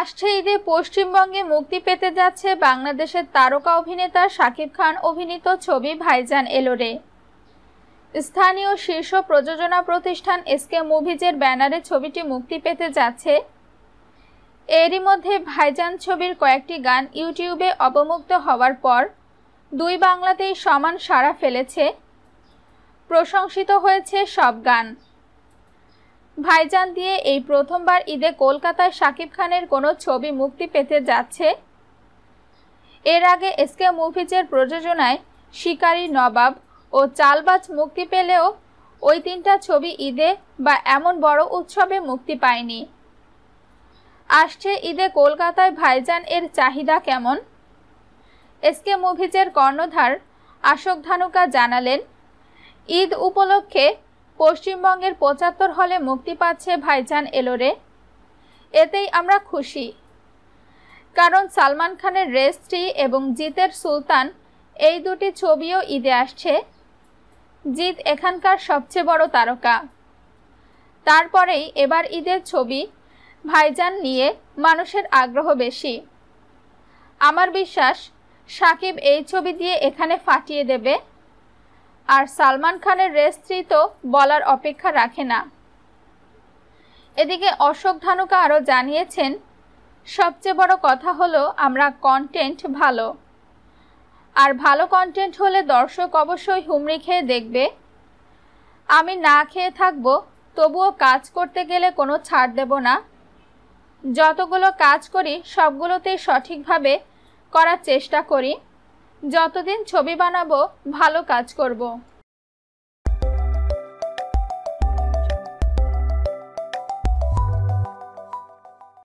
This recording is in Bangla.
আসছে ঈদে পশ্চিমবঙ্গে মুক্তি পেতে যাচ্ছে বাংলাদেশের তারকা অভিনেতা শাকিব খান অভিনীত ছবি ভাইজান এলোরে। স্থানীয় শীর্ষ প্রযোজনা প্রতিষ্ঠান এসকে মুভিজের ব্যানারে ছবিটি মুক্তি পেতে যাচ্ছে। এরই মধ্যে ভাইজান ছবির কয়েকটি গান ইউটিউবে অবমুক্ত হওয়ার পর দুই বাংলাতেই সমান সাড়া ফেলেছে। প্রশংসিত হয়েছে সব গান। ভাইজান দিয়ে এই প্রথমবার ঈদে কলকাতায় শাকিব খানের কোনো ছবি মুক্তি পেতে যাচ্ছে? এর আগে এসকে মুভিজের প্রযোজনায় শিকারী নবাব ও চালবাজ মুক্তি পেলেও ওই তিনটা ছবি ঈদে বা এমন বড় উৎসবে মুক্তি পায়নি। আসছে ঈদে কলকাতায় ভাইজান এর চাহিদা কেমন? এসকে মুভিজের কর্ণধার আশোক ধানুকা জানালেন, ঈদ উপলক্ষে পশ্চিমবঙ্গের পঁচাত্তর হলে মুক্তি পাচ্ছে ভাইজান এলোরে। এতেই আমরা খুশি। কারণ সালমান খানের রেস্ট্রি এবং জিতের সুলতান এই দুটি ছবিও ঈদে আসছে। জিত এখানকার সবচেয়ে বড় তারকা। তারপরেই এবার ঈদের ছবি ভাইজান নিয়ে মানুষের আগ্রহ বেশি। আমার বিশ্বাস, সাকিব এই ছবি দিয়ে এখানে ফাটিয়ে দেবে। আর সালমান খানের রেস্ত্রী তো বলার অপেক্ষা রাখে না। এদিকে অশোক ধানুকা আরও জানিয়েছেন, সবচেয়ে বড় কথা হলো আমরা কন্টেন্ট ভালো। আর ভালো কন্টেন্ট হলে দর্শক অবশ্যই হুমড়ি খেয়ে দেখবে। আমি না খেয়ে থাকব, তবুও কাজ করতে গেলে কোনো ছাড় দেব না। যতগুলো কাজ করি, সবগুলোতেই সঠিকভাবে করার চেষ্টা করি। যতদিন ছবি বানাবো ভালো কাজ করব।